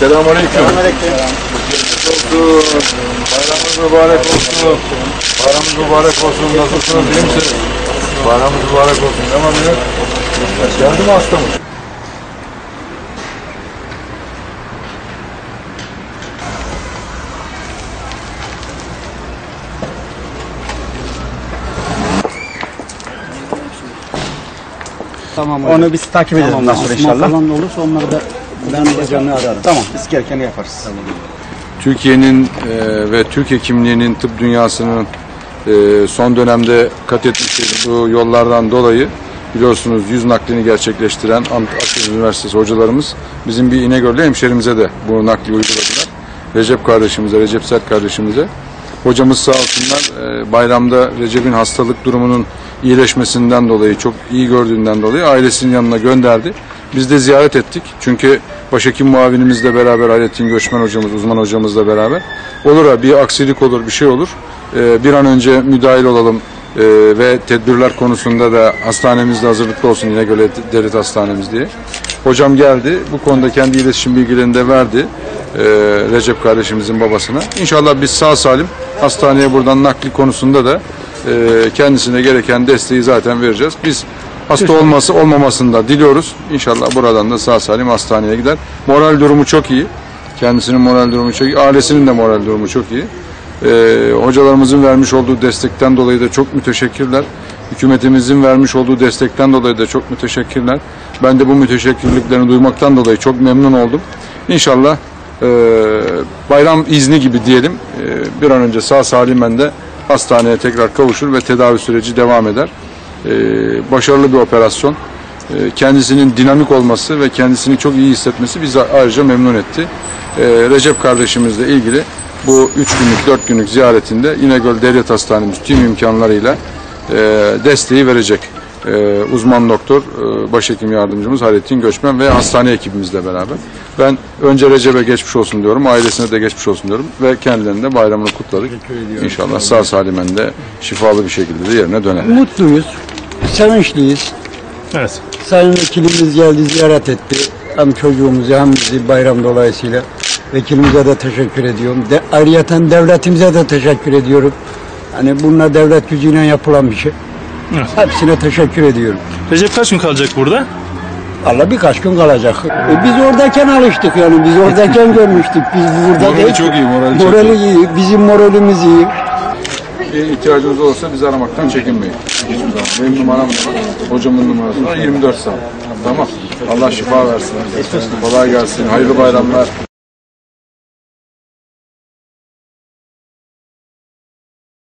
Selamünaleyküm. Selamünaleyküm. olsun. Bayramınız mübarek olsun. Bayramınız mübarek olsun. Nasılsınız? İyi misiniz? Bayramınız mübarek olsun. Ne var ne yok? Geldi mi hastamız? Tamam Onu biz takip edelim ondan sonra Osman inşallah. falan da olursa onları da ben hocamı ararım. Tamam biz gerekeni yaparız. Türkiye'nin e, ve Türk hekimliğinin tıp dünyasının e, son dönemde kat etmiş bu yollardan dolayı biliyorsunuz yüz naklini gerçekleştiren Akdeniz Üniversitesi hocalarımız bizim bir İnegöl'lü hemşerimize de bu nakli uyguladılar. Recep kardeşimize, Recep Sert kardeşimize. Hocamız sağ olsunlar e, bayramda Recep'in hastalık durumunun iyileşmesinden dolayı, çok iyi gördüğünden dolayı ailesinin yanına gönderdi. Biz de ziyaret ettik. Çünkü başhekim muavinimizle beraber Hayrettin Göçmen hocamız, uzman hocamızla beraber olur ha bir aksilik olur, bir şey olur. E, bir an önce müdahil olalım e, ve tedbirler konusunda da hastanemizde hazırlıklı olsun İnegöl Devlet Hastanemiz diye. Hocam geldi. Bu konuda kendi iletişim bilgilerini de verdi. e, Recep kardeşimizin babasına. İnşallah biz sağ salim hastaneye buradan nakli konusunda da e, kendisine gereken desteği zaten vereceğiz. Biz hasta olması olmamasını da diliyoruz. İnşallah buradan da sağ salim hastaneye gider. Moral durumu çok iyi. Kendisinin moral durumu çok iyi. Ailesinin de moral durumu çok iyi. Ee, hocalarımızın vermiş olduğu destekten dolayı da çok müteşekkirler. Hükümetimizin vermiş olduğu destekten dolayı da çok müteşekkirler. Ben de bu müteşekkirliklerini duymaktan dolayı çok memnun oldum. İnşallah e, bayram izni gibi diyelim e, bir an önce sağ salimen de hastaneye tekrar kavuşur ve tedavi süreci devam eder. E, başarılı bir operasyon. E, kendisinin dinamik olması ve kendisini çok iyi hissetmesi bizi ayrıca memnun etti. E, Recep kardeşimizle ilgili bu 3 günlük 4 günlük ziyaretinde İnegöl Devlet Hastanemiz tüm imkanlarıyla e, desteği verecek. E, uzman doktor, e, başhekim yardımcımız Hayrettin Göçmen ve hastane ekibimizle beraber. Ben önce Recep'e geçmiş olsun diyorum, ailesine de geçmiş olsun diyorum ve kendilerinin de bayramını kutladık. İnşallah sağ salimen de şifalı bir şekilde de yerine döner. Mutluyuz, sevinçliyiz. Evet. Sayın Vekilimiz geldi ziyaret etti. Hem çocuğumuzu hem bizi bayram dolayısıyla. Vekilimize de teşekkür ediyorum. De, ayrıyeten devletimize de teşekkür ediyorum. Hani bunlar devlet gücüyle yapılan bir şey. Evet. Hepsine teşekkür ediyorum. Recep kaç gün kalacak burada? Allah birkaç gün kalacak. E, biz oradayken alıştık yani. Biz oradayken görmüştük. Biz burada Morali değil. çok iyi, morali çok Morali iyi. Bizim moralimiz iyi. Bir ihtiyacınız olursa bizi aramaktan çekinmeyin. Hiçbir zaman. Benim numaram var. Hocamın numarası var. 24 saat. Tamam. Allah şifa versin. Kolay gelsin. Hayırlı bayramlar.